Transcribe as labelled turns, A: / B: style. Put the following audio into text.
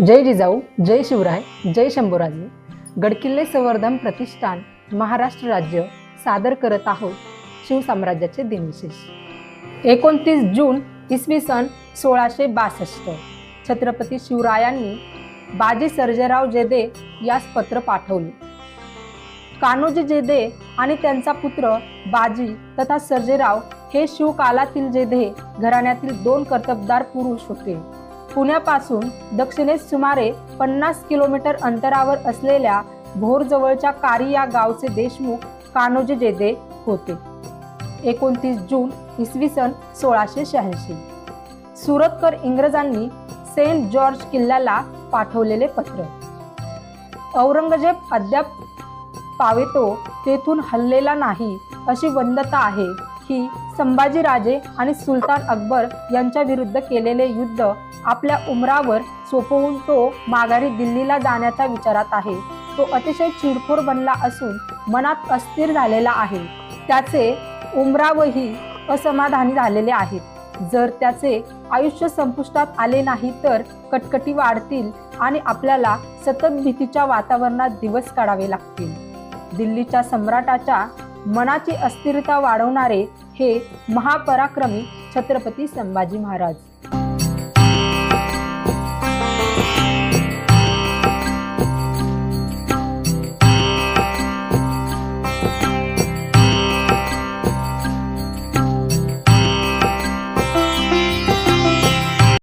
A: जय जिजाऊ जय शिवराय जय शंभूराजे. गडकिल्ले संवर्धन प्रतिष्ठान महाराष्ट्र राज्य सादर करत आहोत शिवसाम्राज्याचे दिनविशेष. एकोणतीस जून इसवी सन सोळाशे बासष्ट. छत्रपती शिवरायांनी बाजी सर्जेराव जेदे यास पत्र पाठवले. कान्होजी जेदे आणि त्यांचा पुत्र बाजी तथा सर्जेराव हे शिवकालातील जेदे घराण्यातील दोन कर्तबदार पुरुष होते. पुण्यापासून दक्षिणेस सुमारे पन्नास किलोमीटर अंतरावर असलेल्या भोरजवळच्या कारी या गावचे देशमुख कान्होजी जेदे होते. एकोणतीस जून इसवी सन सोळाशे शहाऐंशी. सुरतकर इंग्रजांनी सेंट जॉर्ज किल्ल्याला पाठवलेले पत्र. औरंगजेब अद्याप पावेतो तेथून हल्लेला नाही अशी वंदता आहे की संभाजीराजे आणि सुलतान अकबर यांच्या विरुद्ध केलेले युद्ध आपल्या उमरावर सोपवून तो माघारी दिल्लीला जाण्याच्या विचारात आहे. तो अतिशय चिडखोर बनला असून मनात अस्थिर झालेला आहे. त्याचे उमरावही असमाधानी झालेले आहेत. जर त्याचे आयुष्य संपुष्टात आले नाही तर कटकटी वाढतील आणि आपल्याला सतत भीतीच्या वातावरणात दिवस काढावे लागतील. दिल्लीच्या सम्राटाच्या मनाची अस्थिरता वाढवणारे हे महापराक्रमी छत्रपती संभाजी महाराज.